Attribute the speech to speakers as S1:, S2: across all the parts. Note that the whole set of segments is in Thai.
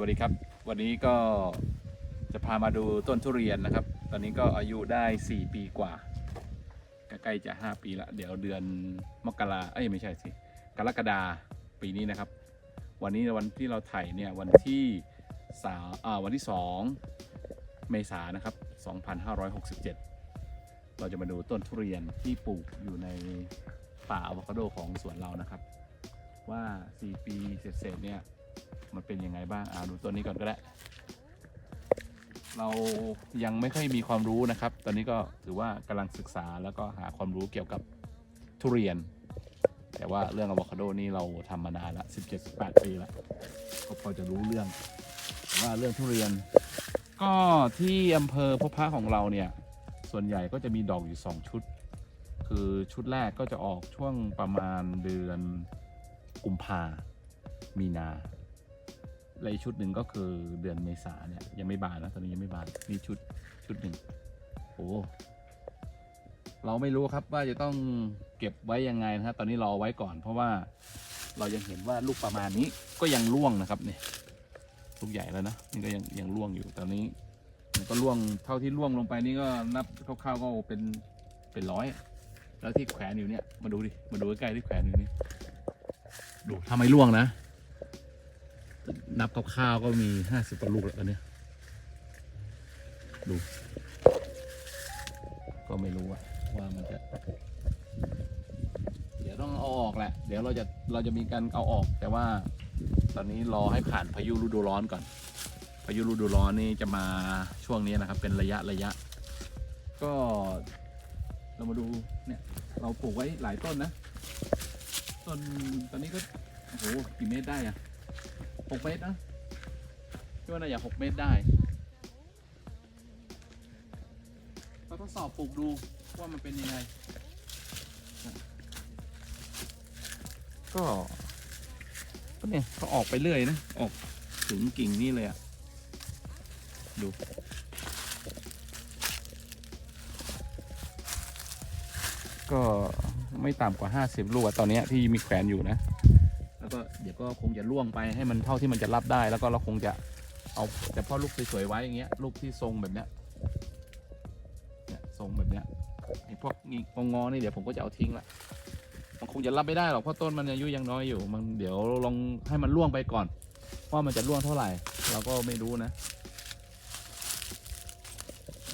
S1: วัสดีครับ วันนี้ก็จะพามาดูต้นทุเรียนนะครับ ตอนนี้ก็อายุได้ 4 ปีกว่า ใกล้จะ 5 ปีละ เดี๋ยวเดือนมกราเอ้ยไม่ใช่สิ กรกฎาปีนี้นะครับ วันนี้วันที่เราถ่ายเนี่ยวันที่สาอ่าวันที่ 2 เมษายนนะครับ 2567 เราจะมาดูต้นทุเรียนที่ปลูกอยู่ในป่าอะโวคาโดของสวนเรานะครับ ว่า 4 ปีเสร็จๆเนี่ย มันเป็นยังไงบ้างอ่าดูตัวนี้ก่อนก็ได้ เรายังไม่ค่อยมีความรู้นะครับ ตอนนี้ก็ถือว่ากำลังศึกษาแล้วก็หาความรู้เกี่ยวกับทุเรียน แต่ว่าเรื่องอะโวคาโดนี่เราทำมานานละ17-18ปีล้วก็พอจะรู้เรื่อง ว่าเรื่องทุเรียน ก็ที่อำเภอพบพระของเราเนี่ย ส่วนใหญ่ก็จะมีดอกอยู่2ชุด คือชุดแรกก็จะออกช่วงประมาณเดือนกุมภามีนา และอีกชุดหนึ่งก็คือเดือนเมษาเนี่ยยังไม่บานนะตอนนี้ยังไม่บานนี่ชุดชุดหนึ่งโอ้เราไม่รู้ครับว่าจะต้องเก็บไว้ยังไงนะฮะตอนนี้รอไว้ก่อน เพราะว่าเรายังเห็นว่าลูกประมาณนี้ก็ยังร่วงนะครับเนี่ยลูกใหญ่แล้วนะนี่ก็ยังยังร่วงอยู่ตอนนี้มันก็ร่วงเท่าที่ร่วงลงไปนี่ก็นับคร่าวๆก็เป็นเป็นร้อยแล้วที่แขวนอยู่เนี่ยมาดูดิมาดูใกล้ๆที่แขวนอยู่นี่ดูถ้าไม่ร่วงนะ นับคร่าวๆก็มีห้าสิบกว่าลูกแล้วอันเนี้ยดู ก็ไม่รู้อะว่ามันจะ เดี๋ยวต้องเอาออกแหละ เดี๋ยวเราจะเราจะมีการเอาออก แต่ว่า ตอนนี้รอให้ผ่านพายุฤดูร้อนก่อน พายุฤดูร้อนนี่จะมาช่วงนี้นะครับ เป็นระยะระยะ ก็เรามาดูเนี่ยเราปลูกไว้หลายต้นนะ ต้นตอนนี้ก็โอ้โหกี่เมตรได้อะ หกเมตรนะพี่ว่าน่าจะหกเมตรได้ก็ทดสอบปลูกดูว่ามันเป็นยังไง ก็ก็เนี่ยเขาออกไปเรื่อยนะ ออกถึงกิ่งนี่เลยอะดู ก็ไม่ต่ำกว่า 50 ลูกอะตอนนี้ที่มีแขวนอยู่นะ แล้วก็เดี๋ยวก็คงจะล่วงไปให้มันเท่าที่มันจะรับได้ แล้วก็เราคงจะเอาแต่พ่อลูกสวยๆไว้อย่างเงี้ยลูกที่ทรงแบบเนี้ยเนี่ยทรงแบบเนี้ยไอ้พวกงี้งอๆนี่เดี๋ยวผมก็จะเอาทิ้งละมันคงจะรับไม่ได้หรอกเพราะต้นมันอายุยังน้อยอยู่ มันเดี๋ยวลองให้มันล่วงไปก่อน ว่ามันจะล่วงเท่าไหร่ เราก็ไม่รู้นะ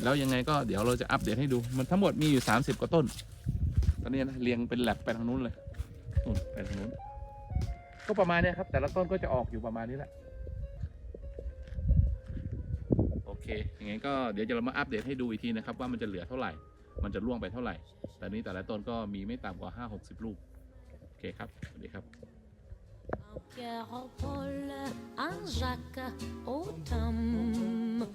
S1: แล้วยังไงก็เดี๋ยวเราจะอัปเดตให้ดูมันทั้งหมดมีอยู่ 30กว่าต้น ตอนนี้นะเรียงเป็นแลบไปทางนู้นเลยนู่นไปทางนู้น ก็ประมาณเนี้ยครับ แต่ละต้นก็จะออกอยู่ประมาณนี้แหละโอเคอย่างงี้ก็เดี๋ยวจะเรามาอัปเดตให้ดูอีกทีนะครับ ว่ามันจะเหลือเท่าไหร่ มันจะร่วงไปเท่าไหร่ แต่นี้แต่ละต้นก็มีไม่ต่ำกว่า 5 60 ลูก โอเคครับสวัสดีครับ
S2: Un Pierre, Paul, un Jacques, automne.